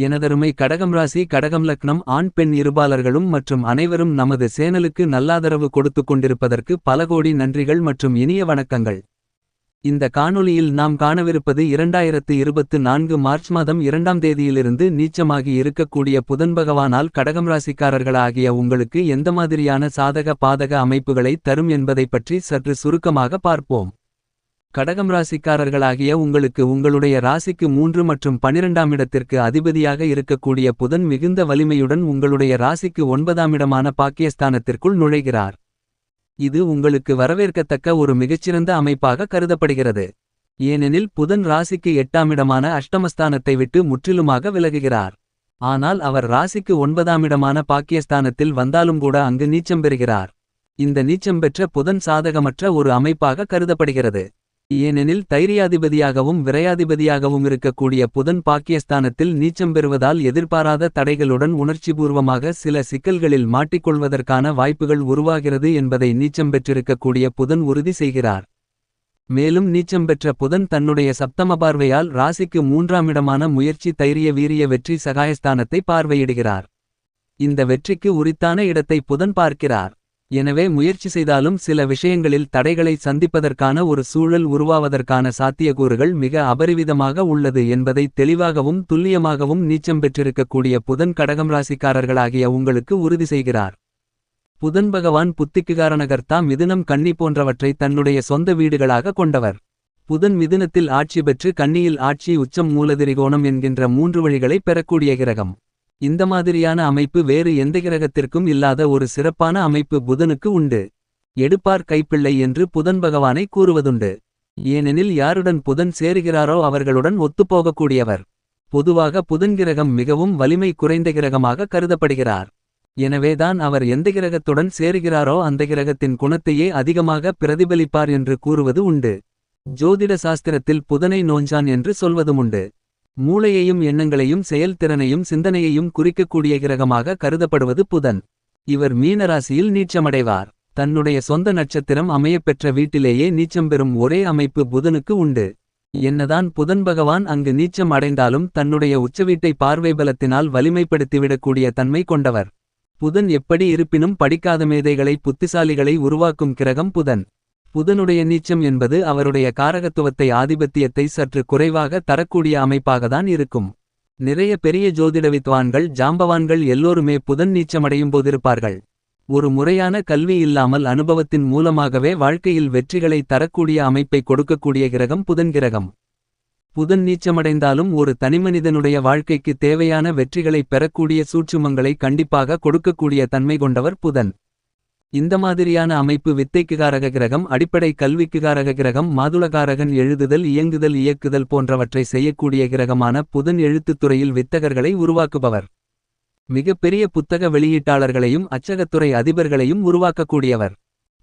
எனதருமை கடகம் ராசி கடகம் லக்னம் ஆண் பெண் இருபாலர்களும் மற்றும் அனைவரும் நமது சேனலுக்கு நல்லாதரவு கொடுத்துக் கொண்டிருப்பதற்கு பல கோடி நன்றிகள் மற்றும் இனிய வணக்கங்கள். இந்த காணொளியில் நாம் காணவிருப்பது இரண்டாயிரத்து இருபத்து நான்கு மார்ச் மாதம் இரண்டாம் தேதியிலிருந்து நீச்சமாகி இருக்கக்கூடிய புதன் பகவானால் கடகம் ராசிக்காரர்களாகிய உங்களுக்கு எந்த மாதிரியான சாதக பாதக அமைப்புகளை தரும் என்பதைப் பற்றி சற்று சுருக்கமாக பார்ப்போம். கடகம் ராசிக்காரர்களாகிய உங்களுக்கு உங்களுடைய ராசிக்கு மூன்று மற்றும் பனிரெண்டாம் இடத்திற்கு அதிபதியாக இருக்கக்கூடிய புதன் மிகுந்த வலிமையுடன் உங்களுடைய ராசிக்கு ஒன்பதாம் இடமான பாக்கியஸ்தானத்திற்குள் நுழைகிறார். இது உங்களுக்கு வரவேற்கத்தக்க ஒரு மிகச்சிறந்த அமைப்பாக கருதப்படுகிறது. ஏனெனில் புதன் ராசிக்கு எட்டாம் இடமான அஷ்டமஸ்தானத்தை விட்டு முற்றிலுமாக விலகுகிறார். ஆனால் அவர் ராசிக்கு ஒன்பதாம் இடமான பாக்கியஸ்தானத்தில் வந்தாலும் கூட அங்கு நீச்சம் பெறுகிறார். இந்த நீச்சம் பெற்ற புதன் சாதகமற்ற ஒரு அமைப்பாக கருதப்படுகிறது. ஏனெனில் தைரியாதிபதியாகவும் விரையாதிபதியாகவும் இருக்கக்கூடிய புதன் பாக்கியஸ்தானத்தில் நீச்சம் பெறுவதால் எதிர்பாராத தடைகளுடன் உணர்ச்சிபூர்வமாக சில சிக்கல்களில் மாட்டிக்கொள்வதற்கான வாய்ப்புகள் உருவாகிறது என்பதை நீச்சம் பெற்றிருக்கக்கூடிய புதன் உறுதி செய்கிறார். மேலும் நீச்சம் பெற்ற புதன் தன்னுடைய சப்தம பார்வையால் ராசிக்கு மூன்றாம் இடமான முயற்சி தைரிய வீரிய வெற்றி சகாயஸ்தானத்தை பார்வையிடுகிறார். இந்த வெற்றிக்கு உரித்தான இடத்தை புதன் பார்க்கிறார். எனவே முயற்சி செய்தாலும் சில விஷயங்களில் தடைகளை சந்திப்பதற்கான ஒரு சூழல் உருவாவதற்கான சாத்தியக்கூறுகள் மிக அபரிவிதமாக உள்ளது என்பதை தெளிவாகவும் துல்லியமாகவும் நீச்சம் பெற்றிருக்கக்கூடிய புதன் கடகம் ராசிக்காரர்களாகிய உங்களுக்கு உறுதி செய்கிறார். புதன் பகவான் புத்திக்குகாரணகர்த்தா மிதுனம் கன்னி போன்றவற்றை தன்னுடைய சொந்த வீடுகளாக கொண்டவர். புதன் மிதுனத்தில் ஆட்சி பெற்று கன்னியில் ஆட்சி உச்சம் மூலதிரிகோணம் என்கின்ற மூன்று வழிகளை பெறக்கூடிய கிரகம். இந்த மாதிரியான அமைப்பு வேறு எந்த கிரகத்திற்கும் இல்லாத ஒரு சிறப்பான அமைப்பு புதனுக்கு உண்டு. எடுப்பார் கைப்பிள்ளை என்று புதன் பகவானை கூறுவதுண்டு. ஏனெனில் யாருடன் புதன் சேருகிறாரோ அவர்களுடன் ஒத்துப்போகக்கூடியவர். பொதுவாக புதன் கிரகம் மிகவும் வலிமை குறைந்த கிரகமாக கருதப்படுகிறார். எனவேதான் அவர் எந்த கிரகத்துடன் சேருகிறாரோ அந்த கிரகத்தின் குணத்தையே அதிகமாக பிரதிபலிப்பார் என்று கூறுவது உண்டு. ஜோதிட சாஸ்திரத்தில் புதனை நோஞ்சான் என்று சொல்வதுமுண்டு. மூளையையும் எண்ணங்களையும் செயல்திறனையும் சிந்தனையையும் குறிக்கக்கூடிய கிரகமாக கருதப்படுவது புதன். இவர் மீனராசியில் நீச்சமடைவார். தன்னுடைய சொந்த நட்சத்திரம் அமையப்பெற்ற வீட்டிலேயே நீச்சம் பெறும் ஒரே அமைப்பு புதனுக்கு உண்டு. என்னதான் புதன் பகவான் அங்கு நீச்சம் அடைந்தாலும் தன்னுடைய உச்சவீட்டை பார்வை பலத்தினால் வலிமைப்படுத்திவிடக்கூடிய தன்மை கொண்டவர். புதன் எப்படி இருப்பினும் படிக்காத மேதைகளை புத்திசாலிகளை உருவாக்கும் கிரகம் புதன். புதனுடைய நீச்சம் என்பது அவருடைய காரகத்துவத்தை ஆதிபத்தியத்தை சற்று குறைவாக தரக்கூடிய அமைப்பாகத்தான் இருக்கும். நிறைய பெரிய ஜோதிட வித்வான்கள் ஜாம்பவான்கள் எல்லோருமே புதன் நீச்சமடையும் போதிருப்பார்கள். ஒரு முறையான கல்வி இல்லாமல் அனுபவத்தின் மூலமாகவே வாழ்க்கையில் வெற்றிகளை தரக்கூடிய அமைப்பை கொடுக்கக்கூடிய கிரகம் புதன் கிரகம். புதன் நீச்சமடைந்தாலும் ஒரு தனிமனிதனுடைய வாழ்க்கைக்கு தேவையான வெற்றிகளை பெறக்கூடிய சூட்சுமங்களை கண்டிப்பாக கொடுக்கக்கூடிய தன்மை கொண்டவர் புதன். இந்த மாதிரியான அமைப்பு வித்தைக்குகாரக கிரகம் அடிப்படை கல்விக்குகாரக கிரகம் மாதுளகாரகன் எழுதுதல் இயங்குதல் இயக்குதல் போன்றவற்றை செய்யக்கூடிய கிரகமான புதன் எழுத்துத்துறையில் வித்தகர்களை உருவாக்குபவர். மிகப்பெரிய புத்தக வெளியீட்டாளர்களையும் அச்சகத்துறை அதிபர்களையும் உருவாக்கக்கூடியவர்.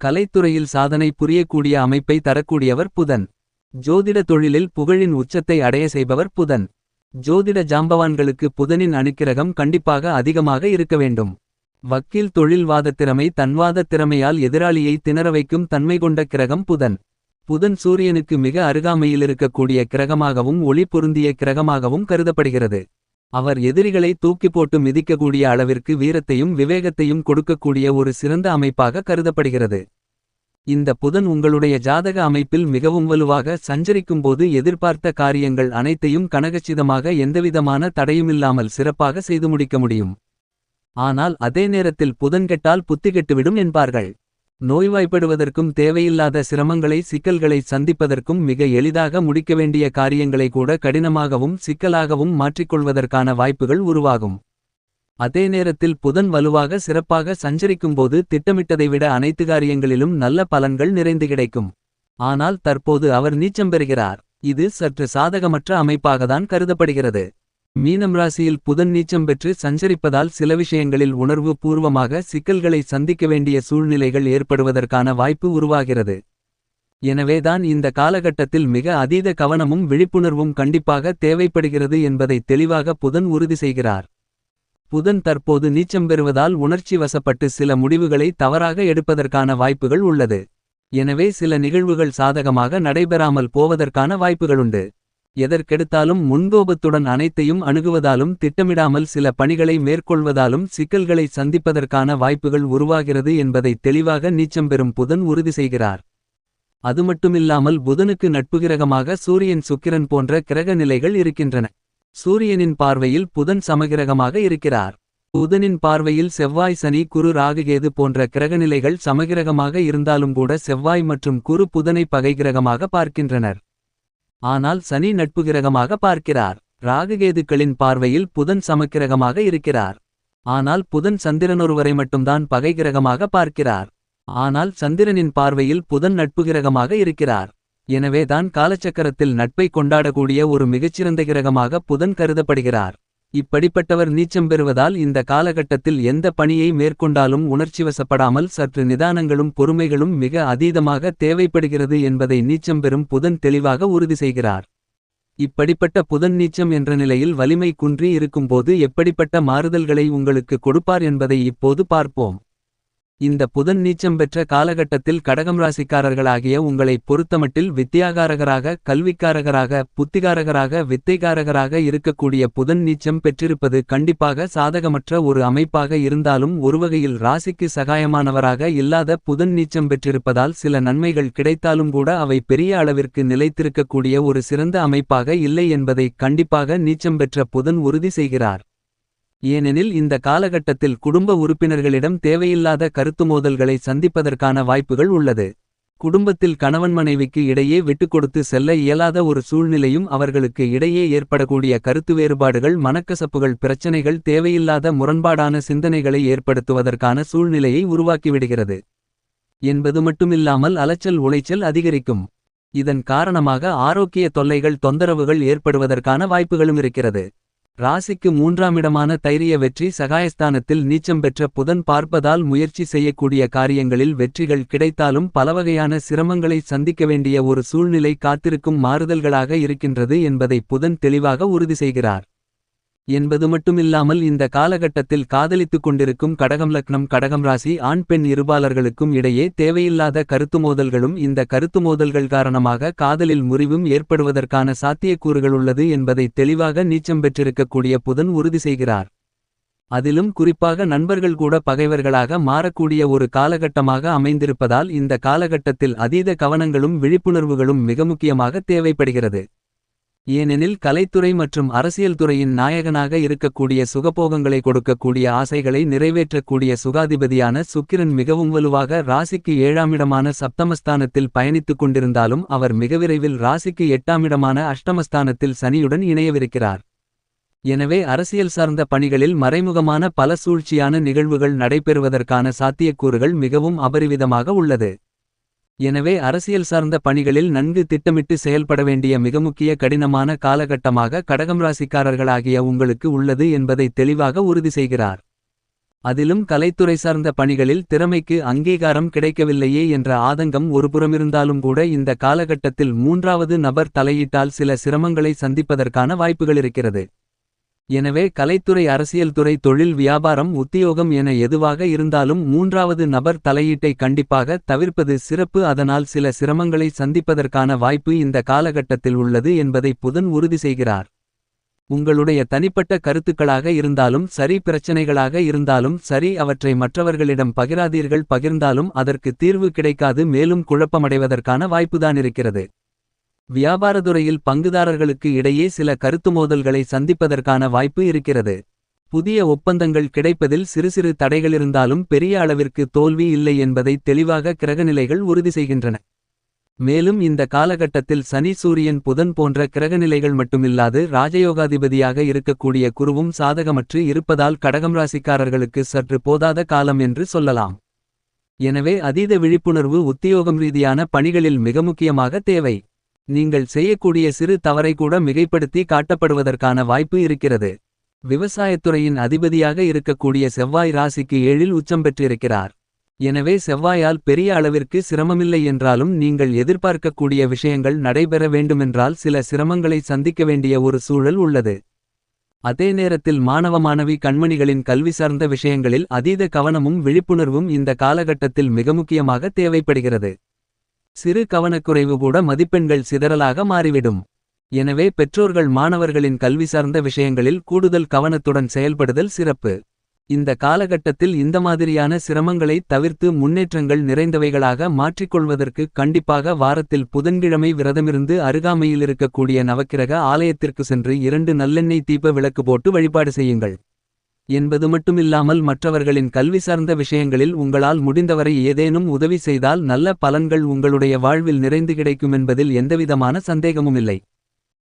கலைத்துறையில் சாதனை புரியக்கூடிய அமைப்பை தரக்கூடியவர் புதன். ஜோதிட தொழிலில் புகழின் உச்சத்தை அடைய செய்பவர் புதன். ஜோதிட ஜாம்பவான்களுக்கு புதனின் அணுக்கிரகம் கண்டிப்பாக அதிகமாக இருக்க வேண்டும். வக்கீல் தொழில்வாத திறமை தன்வாதத் திறமையால் எதிராளியை திணற வைக்கும் தன்மை கொண்ட கிரகம் புதன். புதன் சூரியனுக்கு மிக அருகாமையில் இருக்கக்கூடிய கிரகமாகவும் ஒளி பொருந்திய கிரகமாகவும் கருதப்படுகிறது. அவர் எதிரிகளை தூக்கி போட்டு மிதிக்கக்கூடிய அளவிற்கு வீரத்தையும் விவேகத்தையும் கொடுக்கக்கூடிய ஒரு சிறந்த அமைப்பாக கருதப்படுகிறது. இந்த புதன் உங்களுடைய ஜாதக அமைப்பில் மிகவும் வலுவாக சஞ்சரிக்கும்போது எதிர்பார்த்த காரியங்கள் அனைத்தையும் கனகச்சிதமாக எந்தவிதமான தடையுமில்லாமல் சிறப்பாக செய்து முடிக்க முடியும். ஆனால் அதே நேரத்தில் புதன் கெட்டால் புத்தி கெட்டுவிடும் என்பார்கள். நோய்வாய்ப்படுவதற்கும் தேவையில்லாத சிரமங்களை சிக்கல்களை சந்திப்பதற்கும் மிக எளிதாக முடிக்க வேண்டிய காரியங்களை கூட கடினமாகவும் சிக்கலாகவும் மாற்றிக்கொள்வதற்கான வாய்ப்புகள் உருவாகும். அதே நேரத்தில் புதன் வலுவாக சிறப்பாக சஞ்சரிக்கும்போது திட்டமிட்டதை விட அனைத்து காரியங்களிலும் நல்ல பலன்கள் நிறைந்து கிடைக்கும். ஆனால் தற்போது அவர் நீச்சம் பெறுகிறார். இது சற்று சாதகமற்ற அமைப்பாகத்தான் கருதப்படுகிறது. மீனம் ராசியில் புதன் நீச்சம் பெற்று சஞ்சரிப்பதால் சில விஷயங்களில் உணர்வு பூர்வமாக சிக்கல்களை சந்திக்க வேண்டிய சூழ்நிலைகள் ஏற்படுவதற்கான வாய்ப்பு உருவாகிறது. எனவேதான் இந்த காலகட்டத்தில் மிக அதீத கவனமும் விழிப்புணர்வும் கண்டிப்பாக தேவைப்படுகிறது என்பதை தெளிவாக புதன் உறுதி செய்கிறார். புதன் தற்போது நீச்சம் பெறுவதால் உணர்ச்சி வசப்பட்டு சில முடிவுகளை தவறாக எடுப்பதற்கான வாய்ப்புகள் உள்ளது. எனவே சில நிகழ்வுகள் சாதகமாக நடைபெறாமல் போவதற்கான வாய்ப்புகளுண்டு. எதற்கெடுத்தாலும் முன்கோபத்துடன் அனைத்தையும் அணுகுவதாலும் திட்டமிடாமல் சில பணிகளை மேற்கொள்வதாலும் சிக்கல்களை சந்திப்பதற்கான வாய்ப்புகள் உருவாகிறது என்பதை தெளிவாக நீச்சம் பெறும் புதன் உறுதி செய்கிறார். அது மட்டுமில்லாமல் புதனுக்கு நட்புகிரகமாக சூரியன் சுக்கிரன் போன்ற கிரக நிலைகள் இருக்கின்றன. சூரியனின் பார்வையில் புதன் சமகிரகமாக இருக்கிறார். புதனின் பார்வையில் செவ்வாய் சனி குரு ராகுகேது போன்ற கிரகநிலைகள் சமகிரகமாக இருந்தாலும் கூட செவ்வாய் மற்றும் குரு புதனை பகைகிரகமாக பார்க்கின்றனர். ஆனால் சனி நட்புகிரகமாக பார்க்கிறார். ராகுகேதுக்களின் பார்வையில் புதன் சமக்கிரகமாக இருக்கிறார். ஆனால் புதன் சந்திரனொருவரை மட்டும்தான் பகைகிரகமாக பார்க்கிறார். ஆனால் சந்திரனின் பார்வையில் புதன் நட்புகிரகமாக இருக்கிறார். எனவேதான் காலச்சக்கரத்தில் நட்பை கொண்டாடக்கூடிய ஒரு மிகச்சிறந்த கிரகமாக புதன் கருதப்படுகிறார். இப்படிப்பட்டவர் நீச்சம் பெறுவதால் இந்த காலகட்டத்தில் எந்த பணியை மேற்கொண்டாலும் உணர்ச்சிவசப்படாமல் சற்று நிதானங்களும் பொறுமைகளும் மிக அதீதமாக தேவைப்படுகிறது என்பதை நீச்சம் பெறும் புதன் தெளிவாக உறுதி செய்கிறார். இப்படிப்பட்ட புதன் நீச்சம் என்ற நிலையில் வலிமை குன்றி இருக்கும்போது எப்படிப்பட்ட மாறுதல்களை உங்களுக்கு கொடுப்பார் என்பதை இப்போது பார்ப்போம். இந்த புதன் நீச்சம் பெற்ற காலகட்டத்தில் கடகம் ராசிக்காரர்களாகிய உங்களைப் பொறுத்தமட்டில் வித்தியாகாரகராக கல்விக்காரகராக புத்திகாரகராக வித்தைகாரகராக இருக்கக்கூடிய புதன் நீச்சம் பெற்றிருப்பது கண்டிப்பாக சாதகமற்ற ஒரு அமைப்பாக இருந்தாலும் ஒருவகையில் ராசிக்கு சகாயமானவராக இல்லாத புதன் நீச்சம் பெற்றிருப்பதால் சில நன்மைகள் கிடைத்தாலும் கூட அவை பெரிய அளவிற்கு நிலைத்திருக்கக்கூடிய ஒரு சிறந்த அமைப்பாக இல்லை என்பதை கண்டிப்பாக நீச்சம் பெற்ற புதன் உறுதி செய்கிறார். ஏனெனில் இந்த காலகட்டத்தில் குடும்ப உறுப்பினர்களிடம் தேவையில்லாத கருத்து மோதல்களை சந்திப்பதற்கான வாய்ப்புகள் உள்ளது. குடும்பத்தில் கணவன் மனைவிக்கு இடையே விட்டுக்கொடுத்து செல்ல இயலாத ஒரு சூழ்நிலையும் அவர்களுக்கு இடையே ஏற்படக்கூடிய கருத்து வேறுபாடுகள் மனக்கசப்புகள் பிரச்சனைகள் தேவையில்லாத முரண்பாடான சிந்தனைகளை ஏற்படுத்துவதற்கான சூழ்நிலையை உருவாக்கிவிடுகிறது. என்பது மட்டுமில்லாமல் அலைச்சல் உளைச்சல் அதிகரிக்கும். இதன் காரணமாக ஆரோக்கிய தொல்லைகள் தொந்தரவுகள் ஏற்படுவதற்கான வாய்ப்புகளும் இருக்கிறது. ராசிக்கு மூன்றாமிடமான தைரிய வெற்றி சகாயஸ்தானத்தில் நீச்சம் பெற்ற புதன் பார்ப்பதால் முயற்சி செய்யக்கூடிய காரியங்களில் வெற்றிகள் கிடைத்தாலும் பலவகையான சிரமங்களை சந்திக்க வேண்டிய ஒரு சூழ்நிலை காத்திருக்கும் மாறுதல்களாக இருக்கின்றது என்பதை புதன் தெளிவாக உறுதி செய்கிறார். என்பது மட்டுமில்லாமல் இந்த காலகட்டத்தில் காதலித்துக் கொண்டிருக்கும் கடகம் லக்னம் கடகம் ராசி ஆண் பெண் இருபாளர்களுக்கும் இடையே தேவையில்லாத கருத்து மோதல்களும் இந்த கருத்து மோதல்கள் காரணமாக காதலில் முறிவும் ஏற்படுவதற்கான சாத்தியக்கூறுகள் உள்ளது என்பதை தெளிவாக நீச்சம் பெற்றிருக்கக்கூடிய புதன் உறுதி செய்கிறார். அதிலும் குறிப்பாக நண்பர்கள் கூட பகைவர்களாக மாறக்கூடிய ஒரு காலகட்டமாக அமைந்திருப்பதால் இந்த காலகட்டத்தில் அதீத கவனங்களும் விழிப்புணர்வுகளும் மிக முக்கியமாக தேவைப்படுகிறது. ஏனெனில் கலைத்துறை மற்றும் அரசியல் துறையின் நாயகனாக இருக்கக்கூடிய சுகபோகங்களை கொடுக்கக்கூடிய ஆசைகளை நிறைவேற்றக்கூடிய சுகாதிபதியான சுக்கிரன் மிகவும் வலுவாக ராசிக்கு ஏழாமிடமான சப்தமஸ்தானத்தில் பயணித்துக் கொண்டிருந்தாலும் அவர் மிக விரைவில் ராசிக்கு எட்டாமிடமான அஷ்டமஸ்தானத்தில் சனியுடன் இணையவிருக்கிறார். எனவே அரசியல் சார்ந்த பணிகளில் மறைமுகமான பல சூழ்ச்சியான நிகழ்வுகள் நடைபெறுவதற்கான சாத்தியக்கூறுகள் மிகவும் அபரிவிதமாக உள்ளது. எனவே அரசியல் சார்ந்த பணிகளில் நன்கு திட்டமிட்டு செயல்பட வேண்டிய மிக முக்கிய கடினமான காலகட்டமாக கடகம் ராசிக்காரர்களாகிய உங்களுக்கு உள்ளது என்பதை தெளிவாக உறுதி செய்கிறார். அதிலும் கலைத்துறை சார்ந்த பணிகளில் திறமைக்கு அங்கீகாரம் கிடைக்கவில்லையே என்ற ஆதங்கம் ஒருபுறமிருந்தாலும் கூட இந்த காலகட்டத்தில் மூன்றாவது நபர் தலையிட்டால் சில சிரமங்களை சந்திப்பதற்கான வாய்ப்புகள் இருக்கிறது. எனவே கலைத்துறை அரசியல் துறை தொழில் வியாபாரம் உத்தியோகம் என எதுவாக இருந்தாலும் மூன்றாவது நபர் தலையீட்டை கண்டிப்பாக தவிர்ப்பது சிறப்பு. அதனால் சில சிரமங்களை சந்திப்பதற்கான வாய்ப்பு இந்த காலகட்டத்தில் உள்ளது என்பதை புதன் உறுதி செய்கிறார். உங்களுடைய தனிப்பட்ட கருத்துக்களாக இருந்தாலும் சரி பிரச்சனைகளாக இருந்தாலும் சரி அவற்றை மற்றவர்களிடம் பகிராதீர்கள். பகிர்ந்தாலும் அதற்கு தீர்வு கிடைக்காது. மேலும் குழப்பமடைவதற்கான வாய்ப்புதான் இருக்கிறது. வியாபாரத்துறையில் பங்குதாரர்களுக்கு இடையே சில கருத்து மோதல்களை சந்திப்பதற்கான வாய்ப்பு இருக்கிறது. புதிய ஒப்பந்தங்கள் கிடைப்பதில் சிறு சிறு தடைகளிருந்தாலும் பெரிய அளவிற்கு தோல்வி இல்லை என்பதை தெளிவாக கிரகநிலைகள் உறுதி செய்கின்றன. மேலும் இந்த காலகட்டத்தில் சனி சூரியன் புதன் போன்ற கிரகநிலைகள் மட்டுமில்லாது ராஜயோகாதிபதியாக இருக்கக்கூடிய குருவும் சாதகமற்று இருப்பதால் கடகம் ராசிக்காரர்களுக்கு சற்று போதாத காலம் என்று சொல்லலாம். எனவே அதீத விழிப்புணர்வு உத்தியோகம் ரீதியான பணிகளில் மிக முக்கியமாக தேவை. நீங்கள் செய்யக்கூடிய சிறு தவறை கூட மிகைப்படுத்தி காட்டப்படுவதற்கான வாய்ப்பு இருக்கிறது. விவசாயத்துறையின் அதிபதியாக இருக்கக்கூடிய செவ்வாய் ராசிக்கு ஏழில் உச்சம் பெற்றிருக்கிறார். எனவே செவ்வாயால் பெரிய அளவிற்கு சிரமமில்லை என்றாலும் நீங்கள் எதிர்பார்க்கக்கூடிய விஷயங்கள் நடைபெற வேண்டுமென்றால் சில சிரமங்களை சந்திக்க வேண்டிய ஒரு சூழல் உள்ளது. அதே நேரத்தில் மாணவ மாணவி கண்மணிகளின் கல்வி சார்ந்த விஷயங்களில் அதீத கவனமும் விழிப்புணர்வும் இந்த காலகட்டத்தில் மிக முக்கியமாக தேவைப்படுகிறது. சிறு கவனக்குறைவு கூட மதிப்பெண்கள் சிதறலாக மாறிவிடும் எனவே பெற்றோர்கள் மாணவர்களின் கல்வி சார்ந்த விஷயங்களில் கூடுதல் கவனத்துடன் செயல்படுதல் சிறப்பு. இந்த காலகட்டத்தில் இந்த மாதிரியான சிரமங்களை தவிர்த்து முன்னேற்றங்கள் நிறைந்தவைகளாக மாற்றிக்கொள்வதற்கு கண்டிப்பாக வாரத்தில் புதன்கிழமை விரதமிருந்து அருகாமையில் இருக்கக்கூடிய நவக்கிரக ஆலயத்திற்கு சென்று இரண்டு நல்லெண்ணெய் தீப விளக்கு போட்டு வழிபாடு செய்யுங்கள். என்பது மட்டுமில்லாமல் மற்றவர்களின் கல்வி சார்ந்த விஷயங்களில் உங்களால் முடிந்தவரை ஏதேனும் உதவி செய்தால் நல்ல பலன்கள் உங்களுடைய வாழ்வில் நிறைந்து கிடைக்கும் என்பதில் எந்தவிதமான சந்தேகமுமில்லை.